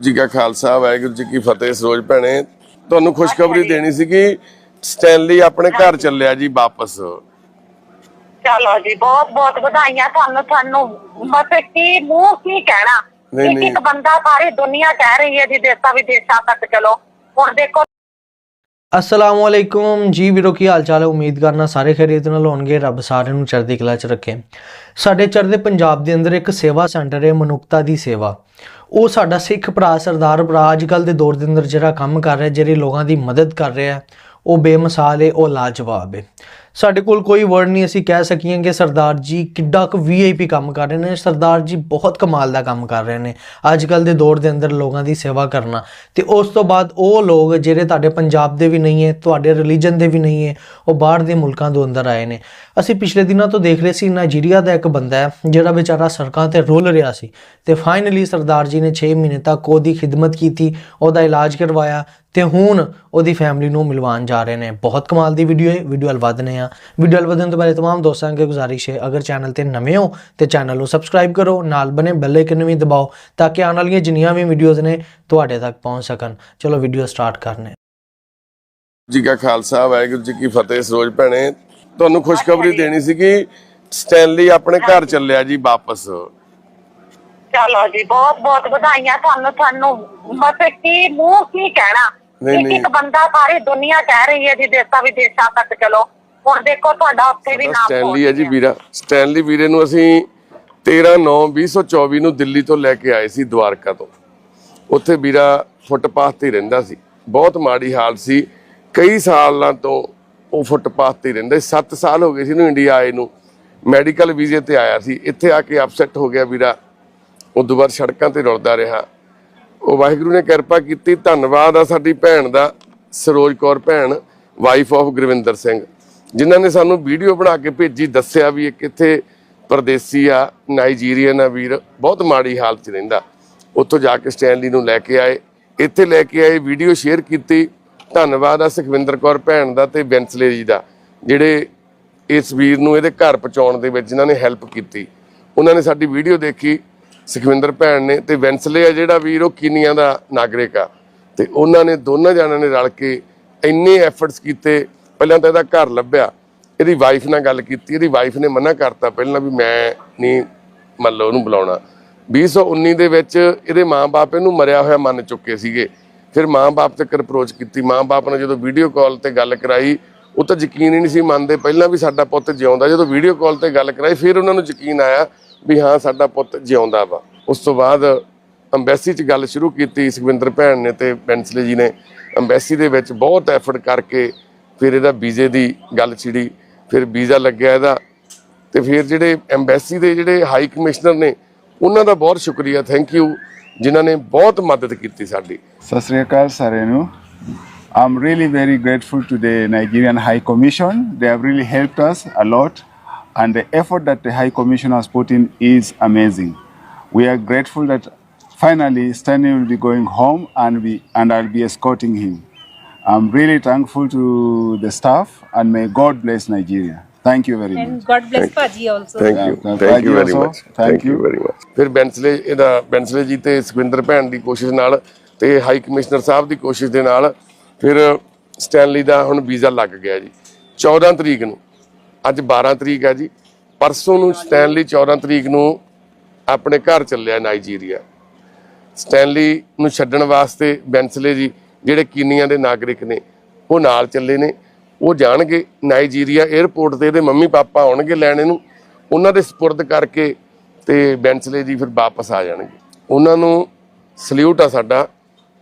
ਜੀ ਕਾ ਖਾਲਸਾ ਵਾਹਿਗੁਰੂ ਜੀ ਕੀ ਫਤਿਹ ਸਰੋਜ ਭੈਣੇ। ਤੁਹਾਨੂੰ ਖੁਸ਼ਖਬਰੀ ਦੇਣੀ ਸੀਗੀ ਸਟੈਨਲੀ ਆਪਣੇ ਘਰ ਚੱਲਿਆ ਜੀ ਵਾਪਸ। ਚਲੋ ਜੀ ਬਹੁਤ ਬਹੁਤ ਵਧਾਈਆਂ ਤੁਹਾਨੂੰ ਤੁਹਾਨੂੰ। ਬਸ ਕੀ ਮੂੰਹ ਕੀ ਕਹਿਣਾ? ਨਹੀਂ, ਇੱਕ ਨਹੀਂ। ਇੱਕ ਬੰਦਾ ਸਾਰੀ ਦੁਨੀਆ ਕਹਿ ਰਹੀ ਹੈ ਜੀ ਦੇਸਾਂ ਵਿਦੇਸ਼ਾਂ ਤੱਕ ਚਲੋ। ਹੁਣ ਦੇਖੋ ਅਸਲਾਮ ਵਾਲੇਕੁਮ ਜੀ ਵੀਰੋ, ਕੀ ਹਾਲ ਚਾਲ ਹੈ? ਉਮੀਦ ਕਰਨਾ ਸਾਰੇ ਖੈਰੀਅਤ ਨਾਲ ਹੋਣਗੇ। ਰੱਬ ਸਾਰਿਆਂ ਨੂੰ ਚੜ੍ਹਦੀ ਕਲਾ 'ਚ ਰੱਖੇ। ਸਾਡੇ ਚੜ੍ਹਦੇ ਪੰਜਾਬ ਦੇ ਅੰਦਰ ਇੱਕ ਸੇਵਾ ਸੈਂਟਰ ਹੈ, ਮਨੁੱਖਤਾ ਦੀ ਸੇਵਾ। ਉਹ ਸਾਡਾ ਸਿੱਖ ਭਰਾ, ਸਰਦਾਰ ਭਰਾ ਅੱਜ ਕੱਲ ਦੇ ਦੌਰ ਦੇ ਅੰਦਰ ਜਿਹੜਾ ਕੰਮ ਕਰ ਰਿਹਾ, ਜਿਹੜੇ ਲੋਕਾਂ ਦੀ ਮਦਦ ਕਰ ਰਿਹਾ, ਉਹ ਬੇਮਿਸਾਲ ਹੈ, ਉਹ ਲਾਜਵਾਬ ਹੈ। ਸਾਡੇ ਕੋਲ ਕੋਈ ਵਰਡ ਨਹੀਂ, ਅਸੀਂ ਕਹਿ ਸਕੀਏ ਕਿ ਸਰਦਾਰ ਜੀ ਕਿੱਡਾ ਕੁ ਵੀਆਈਪੀ ਕੰਮ ਕਰ ਰਹੇ ਨੇ, ਸਰਦਾਰ ਜੀ ਬਹੁਤ ਕਮਾਲ ਦਾ ਕੰਮ ਕਰ ਰਹੇ ਨੇ, ਅੱਜ ਕੱਲ ਦੇ ਦੌਰ ਦੇ ਅੰਦਰ ਲੋਕਾਂ ਦੀ ਸੇਵਾ ਕਰਨਾ। ਤੇ ਉਸ ਤੋਂ ਬਾਅਦ ਉਹ ਲੋਕ ਜਿਹੜੇ ਤੁਹਾਡੇ ਪੰਜਾਬ ਦੇ ਵੀ ਨਹੀਂ ਹੈ, ਤੁਹਾਡੇ ਰਿਲੀਜਨ ਦੇ ਵੀ ਨਹੀਂ ਹੈ, ਉਹ ਬਾਹਰ ਦੇ ਮੁਲਕਾਂ ਤੋਂ ਅੰਦਰ ਆਏ ਨੇ। ਅਸੀਂ ਪਿਛਲੇ ਦਿਨਾਂ ਤੋਂ ਦੇਖ ਰਹੇ ਸੀ ਨਾਈਜੀਰੀਆ ਦਾ ਇੱਕ ਬੰਦਾ ਹੈ, ਜਿਹੜਾ ਵਿਚਾਰਾ ਸੜਕਾਂ ਤੇ ਰੁਲ ਰਿਹਾ ਸੀ। ਤੇ ਫਾਈਨਲੀ ਸਰਦਾਰ ਜੀ ਨੇ 6 ਮਹੀਨੇ ਤੱਕ ਉਹਦੀ ਖਿਦਮਤ ਕੀਤੀ, ਉਹਦਾ ਇਲਾਜ ਕਰਵਾਇਆ, ਤੇ ਹੁਣ ਉਹਦੀ ਫੈਮਿਲੀ ਨੂੰ ਮਿਲਵਾਉਣ ਜਾ ਰਹੇ ਨੇ। ਬਹੁਤ ਕਮਾਲ ਦੀ ਵੀਡੀਓ ਹੈ ਵੀਡੀਓ ਵੱਲ ਵਧਨੇ ਆ ਵੀਡੀਓ ਵੱਲ ਵਧਣ ਤੋਂ ਪਹਿਲੇ तमाम ਦੋਸਤਾਂ ਅੱਗੇ ਗੁਜ਼ਾਰਿਸ਼ ਹੈ ਅਗਰ ਚੈਨਲ ਤੇ ਨਵੇਂ ਹੋ ਤੇ ਚੈਨਲ ਨੂੰ ਸਬਸਕ੍ਰਾਈਬ ਕਰੋ ਨਾਲ ਬਨੇ ਬੈਲ ਆਈਕਨ ਨੂੰ ਵੀ ਦਬਾਓ ਤਾਂ ਕਿ ਆਉਣ ਵਾਲੀਆਂ ਜਿੰਨੀਆਂ ਵੀ ਵੀਡੀਓਜ਼ ਨੇ ਤੁਹਾਡੇ ਤੱਕ ਪਹੁੰਚ ਸਕਣ ਚਲੋ ਵੀਡੀਓ ਸਟਾਰਟ ਕਰਨੇ ਜੀ ਕਾ ਖਾਲਸਾ ਵਾਹਿਗੁਰੂ ਜੀ ਕੀ ਫਤਿਹ ਸਰੋਜ ਭੈਣੇ ਤੁਹਾਨੂੰ ਖੁਸ਼ਖਬਰੀ ਦੇਣੀ ਸੀਗੀ ਸਟੈਨਲੀ ਆਪਣੇ ਘਰ ਚੱਲਿਆ ਜੀ ਵਾਪਸ ਚਲੋ ਜੀ ਬਹੁਤ ਬਹੁਤ ਵਧਾਈਆਂ ਤੁਹਾਨੂੰ ਤੁਹਾਨੂੰ ਬਸ ਕੀ ਮੂੰਹ ਕੀ ਕਹਿਣਾ ਨਹੀਂ, ਇੱਕ ਇੱਕ ਨਹੀਂ। ਬੰਦਾ ਸਾਰੀ ਦੁਨੀਆ ਕਹਿ ਰਹੀ ਹੈ ਜੀ ਦੇਸਾਂ ਵਿਦੇਸ਼ਾਂ ਤੱਕ ਚਲੋ ਹੁਣ ਦੇਖੋ ਤੁਹਾਡਾ ਉੱਥੇ ਵੀ ਨਾਮ ਸਟੈਨਲੀ ਹੈ ਜੀ ਵੀਰਾ। ਸਟੈਨਲੀ ਵੀਰੇ ਨੂੰ ਅਸੀਂ 13 9 2024 ਨੂੰ ਦਿੱਲੀ ਤੋਂ ਲੈ ਕੇ ਆਏ ਸੀ ਦਵਾਰਕਾ ਤੋਂ। ਉੱਥੇ ਵੀਰਾ ਫੁੱਟਪਾਥ ਤੇ ਰਹਿੰਦਾ ਸੀ। ਬਹੁਤ ਮਾੜੀ ਹਾਲਤ ਸੀ। ਕਈ ਸਾਲਾਂ ਤੋਂ ਉਹ ਫੁੱਟਪਾਥ ਤੇ ਹੀ ਰਹਿੰਦਾ ਸੀ। 7 ਸਾਲ ਹੋ ਗਏ ਸੀ ਇਹਨੂੰ ਇੰਡੀਆ ਆਏ ਨੂੰ। ਮੈਡੀਕਲ ਵੀਜ਼ੇ ਤੇ ਆਇਆ ਸੀ। ਇੱਥੇ ਆ ਕੇ ਅਪਸੈਟ ਹੋ ਗਿਆ ਵੀਰਾ। ਉਦੋਂ ਬਾਅਦ ਸੜਕਾਂ ਤੇ ਰੁਲਦਾ ਰਿਹਾ। ਉਹ ਵਾਹਿਗੁਰੂ ਨੇ ਕਿਰਪਾ ਕੀਤੀ। ਧੰਨਵਾਦ ਆ ਸਾਡੀ ਭੈਣ ਦਾ। ਸਰੋਜ ਕੌਰ ਭੈਣ ਵਾਈਫ ਆਫ ਗੁਰਵਿੰਦਰ ਸਿੰਘ। ਜਿਨ੍ਹਾਂ ਨੇ ਸਾਨੂੰ ਵੀਡੀਓ ਬਣਾ ਕੇ ਭੇਜੀ, ਦੱਸਿਆ ਵੀ ਇਹ ਕਿੱਥੇ ਪਰਦੇਸੀ ਆ, ਨਾਈਜੀਰੀਅਨ ਆ ਵੀਰ, ਬਹੁਤ ਮਾੜੀ ਹਾਲਤ 'ਚ ਰਹਿੰਦਾ। ਉੱਥੋਂ ਜਾ ਕੇ ਸਟੈਨਲੀ ਨੂੰ ਲੈ ਕੇ ਆਏ। ਇੱਥੇ ਲੈ ਕੇ ਆਏ, ਵੀਡੀਓ ਸ਼ੇਅਰ ਕੀਤੀ। ਧੰਨਵਾਦ ਆ ਸੁਖਵਿੰਦਰ ਕੌਰ ਭੈਣ ਦਾ ਤੇ ਬੈਂਸਲੇ ਜੀ ਦਾ, ਜਿਹੜੇ ਇਸ ਵੀਰ ਨੂੰ ਇਹਦੇ ਘਰ ਪਹੁੰਚਾਉਣ ਦੇ ਵਿੱਚ ਜਿਨ੍ਹਾਂ ਨੇ ਹੈਲਪ ਕੀਤੀ। ਉਹਨਾਂ ਨੇ ਸਾਡੀ ਵੀਡੀਓ ਦੇਖੀ, ਸੁਖਵਿੰਦਰ ਭੈਣ ਨੇ ਤੇ ਵੈਂਸਲੇ ਆ ਜਿਹੜਾ ਵੀਰ, ਉਹ ਕੀਨੀਆ ਦਾ ਨਾਗਰਿਕ ਆ। ਤੇ ਉਹਨਾਂ ਨੇ ਦੋਨਾਂ ਜਣਾਂ ਨੇ ਰਲ ਕੇ ਇੰਨੇ ਐਫਰਟਸ ਕੀਤੇ ਪਹਿਲਾਂ ਤਾਂ ਇਹਦਾ ਘਰ ਲੱਭਿਆ, ਇਹਦੀ ਵਾਈਫ ਨਾਲ ਗੱਲ ਕੀਤੀ, ਇਹਦੀ ਵਾਈਫ ਨੇ ਮਨਾ ਕਰਤਾ ਪਹਿਲਾਂ ਵੀ ਮੈਂ ਨਹੀਂ ਮੰਨ ਲਓ ਉਹਨੂੰ ਬੁਲਾਉਣਾ। 2019 ਦੇ ਵਿੱਚ ਇਹਦੇ ਮਾਂ-ਬਾਪ ਇਹਨੂੰ ਮਰਿਆ ਹੋਇਆ ਮੰਨ ਚੁੱਕੇ ਸੀਗੇ। ਫਿਰ ਮਾਂ-ਬਾਪ ਤੱਕ ਅਪਰੋਚ ਕੀਤੀ। ਮਾਂ-ਬਾਪ ਨੇ ਜਦੋਂ ਵੀਡੀਓ ਕਾਲ ਤੇ ਗੱਲ ਕਰਾਈ, ਉਹ ਤਾਂ ਯਕੀਨ ਹੀ ਨਹੀਂ ਸੀ ਮੰਨਦੇ। ਪਹਿਲਾਂ ਵੀ ਸਾਡਾ ਪੁੱਤ ਜਿਉਂਦਾ। ਜਦੋਂ ਵੀਡੀਓ ਕਾਲ ਤੇ ਗੱਲ ਕਰਾਈ, ਫਿਰ ਉਹਨਾਂ ਨੂੰ ਯਕੀਨ ਆਇਆ ਵੀ ਹਾਂ, ਸਾਡਾ ਪੁੱਤ ਜਿਉਂਦਾ ਵਾ। ਉਸ ਤੋਂ ਬਾਅਦ ਅੰਬੈਸੀ 'ਚ ਗੱਲ ਸ਼ੁਰੂ ਕੀਤੀ ਸੁਖਵਿੰਦਰ ਭੈਣ ਨੇ ਤੇ ਬੈਂਸਲੇ ਜੀ ਨੇ। ਅੰਬੈਸੀ ਦੇ ਵਿੱਚ ਬਹੁਤ ਐਫਰਟ ਕਰਕੇ ਫਿਰ ਇਹਦਾ ਵੀਜ਼ੇ ਦੀ ਗੱਲ ਛਿੜੀ ਫਿਰ ਵੀਜ਼ਾ ਲੱਗਿਆ ਇਹਦਾ ਤੇ ਫਿਰ ਜਿਹੜੇ ਐਮਬੈਸੀ ਦੇ ਜਿਹੜੇ ਹਾਈ ਕਮਿਸ਼ਨਰ ਨੇ ਉਹਨਾਂ ਦਾ ਬਹੁਤ ਸ਼ੁਕਰੀਆ ਥੈਂਕ ਯੂ ਜਿਨ੍ਹਾਂ ਨੇ ਬਹੁਤ ਮਦਦ ਕੀਤੀ ਸਾਡੀ ਸਤਿ ਸ੍ਰੀ ਅਕਾਲ ਸਾਰਿਆਂ ਨੂੰ I'm really very grateful to the Nigerian High Commission. They have really helped us a lot, and the effort that the High Commission has put in is amazing. We are grateful that finally Stanley will be going home, and we and I'll be escorting him. I'm really thankful to the staff, and may God bless Nigeria. Thank you very much. And God bless Paji also. Thank you thank you you very also. Much Thank thank you you. Very much ਫਿਰ ਬੈਂਸਲੇ ਇਹਦਾ ਬੈਂਸਲੇ ਜੀ ਤੇ ਸੁਖਵਿੰਦਰ ਭੈਣ ਦੀ ਕੋਸ਼ਿਸ਼ ਨਾਲ ਤੇ high commissioner ਸਾਹਿਬ ਦੀ ਕੋਸ਼ਿਸ਼ ਦੇ ਨਾਲ ਫਿਰ ਸਟੈਨਲੀ ਦਾ ਹੁਣ ਵੀਜ਼ਾ ਲੱਗ ਗਿਆ ਜੀ 14 ਤਰੀਕ ਨੂੰ ਅੱਜ 12 ਤਰੀਕ ਹੈ ਜੀ ਪਰਸੋਂ ਨੂੰ ਸਟੈਨਲੀ 14 ਤਰੀਕ ਨੂੰ ਆਪਣੇ ਘਰ ਚੱਲਿਆ ਨਾਈਜੀਰੀਆ ਸਟੈਨਲੀ ਨੂੰ ਛੱਡਣ ਵਾਸਤੇ ਬੈਂਸਲੇ ਜੀ ਜਿਹੜੇ ਕੀਨੀਆ ਦੇ ਨਾਗਰਿਕ ਨੇ, ਉਹ ਨਾਲ ਚੱਲੇ ਨੇ। ਉਹ ਜਾਣਗੇ ਨਾਈਜੀਰੀਆ 에ਅਰਪੋਰਟ ਤੇ, ਇਹਦੇ ਮੰਮੀ ਪਾਪਾ ਆਉਣਗੇ ਲੈਣ ਇਹਨੂੰ। ਉਹਨਾਂ ਦੇ ਸਪੁਰਦ ਕਰਕੇ ਤੇ ਬੈਂਸਲੇ ਜੀ ਫਿਰ ਵਾਪਸ ਆ ਜਾਣਗੇ। ਉਹਨਾਂ ਨੂੰ ਸਲੂਟ ਆ ਸਾਡਾ।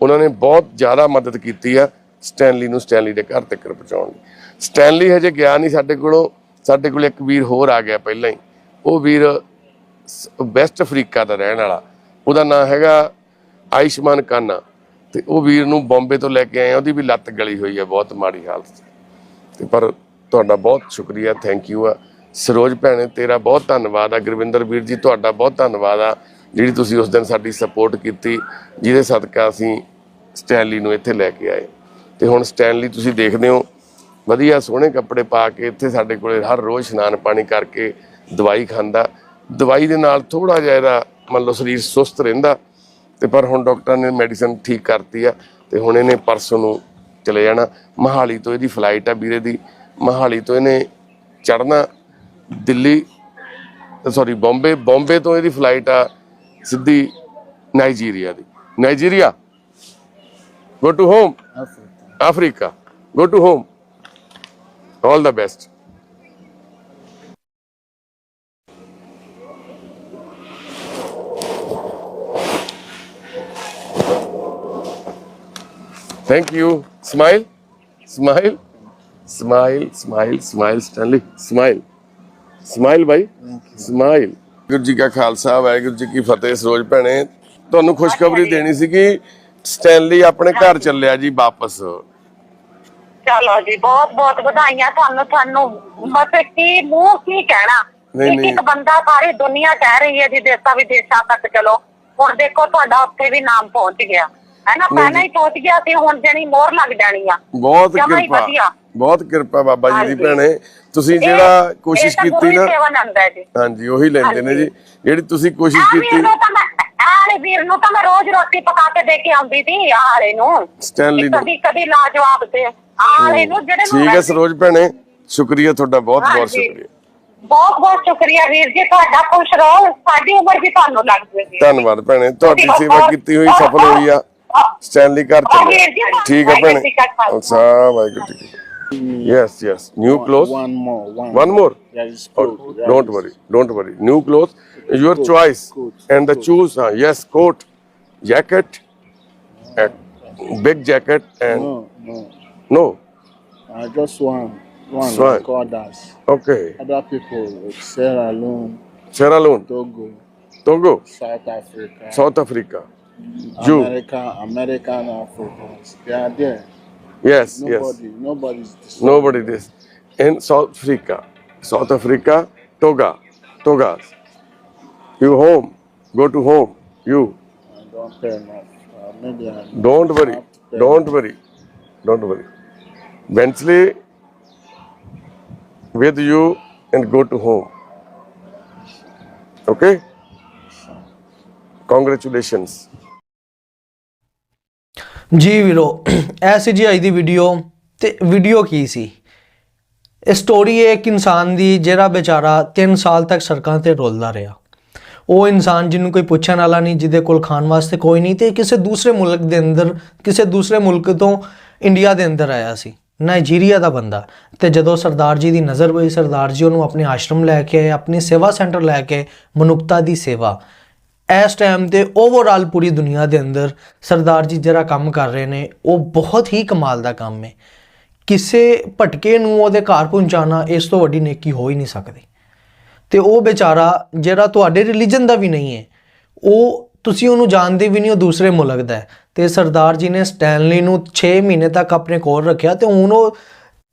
ਉਹਨਾਂ ਨੇ ਬਹੁਤ ਜ਼ਿਆਦਾ ਮਦਦ ਕੀਤੀ ਆ ਸਟੈਨਲੀ ਨੂੰ ਸਟੈਨਲੀ ਦੇ ਘਰ ਤੱਕ ਪਹੁੰਚਾਉਣ ਦੀ। ਸਟੈਨਲੀ ਹਜੇ ਗਿਆ ਨਹੀਂ ਸਾਡੇ ਕੋਲੋਂ। ਸਾਡੇ ਕੋਲ ਇੱਕ ਵੀਰ ਹੋਰ ਆ ਗਿਆ ਪਹਿਲਾਂ ਹੀ। ਉਹ ਵੀਰ ਵੈਸਟ ਅਫਰੀਕਾ ਦਾ ਰਹਿਣ ਵਾਲਾ। ਉਹਦਾ ਨਾਮ ਹੈਗਾ ਆਇਸ਼ਮਾਨ ਕਾਨਾ। ਤੇ ਉਹ ਵੀਰ ਨੂੰ ਬੰਬੇ ਤੋਂ ਲੈ ਕੇ ਆਏ ਆ ਉਹਦੀ ਵੀ ਲੱਤ ਗਲੀ ਹੋਈ ਹੈ, ਬਹੁਤ ਮਾੜੀ ਹਾਲਤ 'ਚ ਤੇ ਪਰ ਤੁਹਾਡਾ ਬਹੁਤ ਸ਼ੁਕਰੀਆ ਥੈਂਕ ਯੂ ਆ। ਸਰੋਜ ਭੈਣੇ, ਤੇਰਾ ਬਹੁਤ ਧੰਨਵਾਦ ਆ। ਗੁਰਵਿੰਦਰ ਵੀਰ ਜੀ, ਤੁਹਾਡਾ ਬਹੁਤ ਧੰਨਵਾਦ ਆ, ਜਿਹੜੀ ਤੁਸੀਂ ਉਸ ਦਿਨ ਸਾਡੀ ਸਪੋਰਟ ਕੀਤੀ, ਜਿਹਦੇ ਸਦਕਾ ਅਸੀਂ ਸਟੈਨਲੀ ਨੂੰ ਇੱਥੇ ਲੈ ਕੇ ਆਏ। ਤੇ ਹੁਣ ਸਟੈਨਲੀ ਤੁਸੀਂ ਦੇਖਦੇ ਹੋ, ਵਧੀਆ ਸੋਹਣੇ ਕੱਪੜੇ ਪਾ ਕੇ ਇੱਥੇ ਸਾਡੇ ਕੋਲੇ ਹਰ ਰੋਜ਼ ਇਸ਼ਨਾਨ ਪਾਣੀ ਕਰਕੇ ਦਵਾਈ ਖਾਂਦਾ। ਦਵਾਈ ਦੇ ਨਾਲ ਥੋੜਾ ਜਿਹਾ ਇਹਦਾ, ਮੰਨ ਲਓ ਸਰੀਰ ਸੁਸਤ ਰਹਿੰਦਾ। ਤੇ ਪਰ ਹੁਣ ਡਾਕਟਰ ਨੇ ਮੈਡੀਸਨ ਠੀਕ ਕਰਤੀ ਆ ਤੇ ਹੁਣ ਇਹਨੇ ਪਰਸੋਂ ਨੂੰ ਚਲੇ ਜਾਣਾ। ਮਹਾਲੀ ਤੋਂ ਇਹਦੀ ਫਲਾਈਟ ਆ ਵੀਰੇ ਦੀ। ਮਹਾਲੀ ਤੋਂ ਇਹਨੇ ਚੜਨਾ ਦਿੱਲੀ ਸੌਰੀ ਬੰਬੇ। ਬੰਬੇ ਤੋਂ ਇਹਦੀ ਫਲਾਈਟ ਆ ਸਿੱਧੀ Nigeria the. Nigeria go to home Africa go to home all the best Thank you. Smile. Smile. Smile. Smile. Smile. Stanley. Smile. Smile ਭਾਈ ਸਮਾਈਲ ਗੁਰੂ ਜੀ ਕਾ ਖਾਲਸਾ ਵਾਹਿਗੁਰੂ ਜੀ ਕੀ ਫਤਿਹ ਸਰੋਜ ਭੈਣੇ ਤੁਹਾਨੂੰ ਖੁਸ਼ਖਬਰੀ ਦੇਣੀ ਸੀ ਕਿ ਸਟੈਨਲੀ ਆਪਣੇ ਘਰ ਚੱਲਿਆ ਜੀ ਵਾਪਸ ਚਲੋ ਜੀ ਬਹੁਤ ਬਹੁਤ ਵਧਾਈਆਂ ਤੁਹਾਨੂੰ ਤੁਹਾਨੂੰ ਬਸ ਕੀ ਮੂੰਹ ਕੀ ਕਹਿਣਾ ਇੱਕ। ਇੱਕ ਬੰਦਾ ਸਾਰੀ ਦੁਨੀਆ ਕਹਿ ਰਹੀ ਹੈ ਜੀ ਦੇਸਾਂ ਵਿਦੇਸ਼ਾਂ ਤੱਕ ਚਲੋ ਹੁਣ ਦੇਖੋ ਤੁਹਾਡਾ ਉੱਥੇ ਵੀ ਨਾਮ ਪਹੁੰਚ ਗਿਆ ਹੈ ਨਾ ਪਹਿਲਾਂ ਹੀ ਪਹੁੰਚ ਗਿਆ ਸੀ ਹੁਣ ਜਣੀ ਮੋਹਰ ਲੱਗ ਜਾਣੀ ਆ। ਬਹੁਤ ਜਮਾਂ ਹੀ ਕਿਰਪਾ ਵਧੀਆ। ਬਹੁਤ ਕਿਰਪਾ ਬਾਬਾ ਜੀ ਦੀ ਹਾਂਜੀ। ਭੈਣੇ। ਤੁਸੀਂ ਜਿਹੜਾ ਕੋਸ਼ਿਸ਼ ਇਹ ਤਾਂ ਕੀਤੀ ਨਾ ਦੀ ਸੇਵਾ ਨੰਦ ਹੈ ਜੀ। ਹਾਂਜੀ ਉਹੀ ਲੈਂਦੇ ਨੇ। ਜੀ। ਜਿਹੜੀ ਤੁਸੀਂ ਕੋਸ਼ਿਸ਼ ਆ ਵੀਰ ਕੀਤੀ ਨੂੰ ਤਾਂ ਮੈਂ ਆਲੇ ਵੀਰ ਨੂੰ ਤਾਂ ਮੈਂ ਰੋਜ਼ ਰੋਟੀ ਪਕਾ ਕੇ ਦੇ ਕੇ ਆਉਂਦੀ ਸੀ ਆਲੇ ਨੂੰ। ਸਟੈਨਲੀ ਨੂੰ। ਕਦੀ ਕਦੀ ਲਾਜਵਾਬ ਤੇ। ਆਲੇ ਨੂੰ ਜਿਹੜੇ ਨੂੰ ਠੀਕ ਹੈ ਸਰੋਜ ਭੈਣੇ ਸ਼ੁਕਰੀਆ ਤੁਹਾਡਾ ਬਹੁਤ ਬਹੁਤ ਹਾਂਜੀ। ਸ਼ੁਕਰੀਆ। ਬਹੁਤ ਬਹੁਤ ਸ਼ੁਕਰੀਆ ਵੀਰ ਜੀ ਤੁਹਾਡਾ ਖੁਸ਼ ਰਹੋ। ਸਾਡੀ ਉਮਰ ਵੀ ਤੁਹਾਨੂੰ ਲੱਗ ਜੇਗੀ ਧੰਨਵਾਦ ਭੈਣੇ ਤੁਹਾਡੀ ਸੇਵਾ ਕੀਤੀ ਹੋਈ ਸਫਲ ਹੋਈ ਆ। ਸਟੈਨਲੀ ਘਰ ਵੀਰ ਜੀ, ਤੁਹਾਨੂੰ ਠੀਕ ਹੈ ਭੈਣੇ ਵਾਹਿਗੁਰੂ ਜੀ ਕਾ ਖਾਲਸਾ। ਅੱਛਾ ਵਾਹਿਗੁਰੂ ਜੀ ਕੀ yes yes new cloth Oh, worry new clothes your choice coat, and the choose uh, yes coat jacket uh, big jacket and No, no. no Uh, just one. One One. like others. okay Other people like Sierra Leone, Sierra Leone Togo, Togo South Africa, South Africa Jew America, American Africans. They are there. yes yes Nobody, nobody's this. nobody this in South Africa South Africa Toga Togas you home go to home you I don't pay enough. Uh, maybe I Don't worry. Don't worry. Don't worry. Bentley with you and go to home. Okay? Congratulations. ਜੀ ਵੀਰੋ ਐ ਸੀ ਜੀ ਅੱਜ ਦੀ video ਤੇ video ਕੀ ਸੀ? ਇਹ story ਹੈ ਇੱਕ ਇਨਸਾਨ ਦੀ ਜਿਹੜਾ ਵਿਚਾਰਾ 3 ਸਾਲ ਤੱਕ ਸੜਕਾਂ ਤੇ ਰੋਲਦਾ ਰਿਹਾ। ਉਹ ਇਨਸਾਨ ਜਿਹਨੂੰ ਕੋਈ ਪੁੱਛਣ ਵਾਲਾ ਨਹੀਂ, ਜਿਹਦੇ ਕੋਲ ਖਾਣ ਵਾਸਤੇ ਕੋਈ ਨਹੀਂ ਤੇ ਕਿਸੇ ਦੂਸਰੇ ਮੁਲਕ ਦੇ ਅੰਦਰ, ਕਿਸੇ ਦੂਸਰੇ ਮੁਲਕ ਤੋਂ ਇੰਡੀਆ ਦੇ ਅੰਦਰ ਆਇਆ ਸੀ। ਨਾਈਜੀਰੀਆ ਦਾ ਬੰਦਾ। ਤੇ ਜਦੋਂ ਸਰਦਾਰ ਜੀ ਦੀ ਨਜ਼ਰ ਪਈ ਸਰਦਾਰ ਜੀ ਉਹਨੂੰ ਆਪਣੇ ਆਸ਼ਰਮ ਲੈ ਕੇ ਆਪਣੀ ਸੇਵਾ ਸੈਂਟਰ ਲੈ ਕੇ ਮਨੁੱਖਤਾ ਦੀ ਸੇਵਾ। ਇਸ ਟਾਈਮ ਤੇ ਓਵਰਆਲ ਪੂਰੀ ਦੁਨੀਆ ਦੇ ਅੰਦਰ ਸਰਦਾਰ ਜੀ ਜਿਹੜਾ ਕੰਮ ਕਰ ਰਹੇ ਨੇ, ਉਹ ਬਹੁਤ ਹੀ ਕਮਾਲ ਦਾ ਕੰਮ ਹੈ। ਕਿਸੇ ਭਟਕੇ ਨੂੰ ਉਹਦੇ ਘਰ ਪਹੁੰਚਾਉਣਾ ਇਸ ਤੋਂ ਵੱਡੀ ਨੇਕੀ ਹੋ ਹੀ ਨਹੀਂ ਸਕਦੀ। ਤੇ ਉਹ ਵਿਚਾਰਾ ਜਿਹੜਾ ਤੁਹਾਡੇ ਰਿਲੀਜਨ ਦਾ ਵੀ ਨਹੀਂ ਹੈ, ਉਹ ਤੁਸੀਂ ਉਹਨੂੰ ਜਾਣਦੇ ਵੀ ਨਹੀਂ, ਉਹ ਦੂਸਰੇ ਮੁਲਕ ਦਾ ਹੈ। ਤੇ ਸਰਦਾਰ ਜੀ ਨੇ ਸਟੈਨਲੀ ਨੂੰ 6 ਮਹੀਨੇ ਤੱਕ ਆਪਣੇ ਕੋਲ ਰੱਖਿਆ ਤੇ ਹੁਣ ਉਹ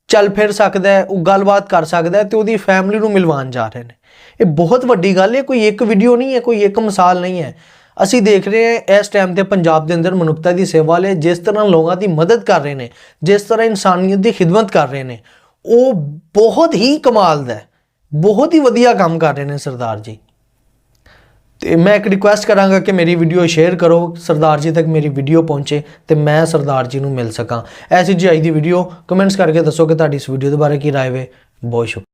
ਚੱਲ ਫਿਰ ਸਕਦਾ ਹੈ, ਉਹ ਗੱਲਬਾਤ ਕਰ ਸਕਦਾ ਹੈ ਤੇ ਉਹਦੀ ਫੈਮਿਲੀ ਨੂੰ ਮਿਲਵਾਉਣ ਜਾ ਰਹੇ ਨੇ। ਇਹ ਬਹੁਤ ਵੱਡੀ ਗੱਲ ਹੈ, ਕੋਈ ਇੱਕ ਵੀਡੀਓ ਨਹੀਂ ਹੈ, ਕੋਈ ਇੱਕ ਮਿਸਾਲ ਨਹੀਂ ਹੈ। ਅਸੀਂ ਦੇਖ ਰਹੇ ਹਾਂ ਇਸ ਟਾਈਮ ਤੇ ਪੰਜਾਬ ਦੇ ਅੰਦਰ ਮਨੁੱਖਤਾ ਦੀ ਸੇਵਾ ਲਈ ਜਿਸ ਤਰ੍ਹਾਂ ਲੋਕਾਂ ਦੀ ਮਦਦ ਕਰ ਰਹੇ ਨੇ, ਜਿਸ ਤਰ੍ਹਾਂ ਇਨਸਾਨੀਅਤ ਦੀ ਖਿਦਮਤ ਕਰ ਰਹੇ ਨੇ, ਉਹ ਬਹੁਤ ਹੀ ਕਮਾਲ ਦਾ ਬਹੁਤ ਹੀ ਵਧੀਆ ਕੰਮ ਕਰ ਰਹੇ ਨੇ ਸਰਦਾਰ ਜੀ। ਤੇ ਮੈਂ ਇੱਕ ਰਿਕੁਐਸਟ ਕਰਾਂਗਾ ਕਿ ਮੇਰੀ ਵੀਡੀਓ ਸ਼ੇਅਰ ਕਰੋ, ਸਰਦਾਰ ਜੀ ਤੱਕ ਮੇਰੀ ਵੀਡੀਓ ਪਹੁੰਚੇ ਤੇ ਮੈਂ ਸਰਦਾਰ ਜੀ ਨੂੰ ਮਿਲ ਸਕਾਂ। ਐਸੀ ਜੀ ਆਈ ਦੀ ਵੀਡੀਓ ਕਮੈਂਟਸ ਕਰਕੇ ਦੱਸੋ ਕਿ ਤੁਹਾਡੀ ਇਸ ਵੀਡੀਓ ਦੇ ਬਾਰੇ ਕੀ ਰਾਏ ਵੇ। ਬਹੁਤ ਸ਼ੁਕਰੀਆ।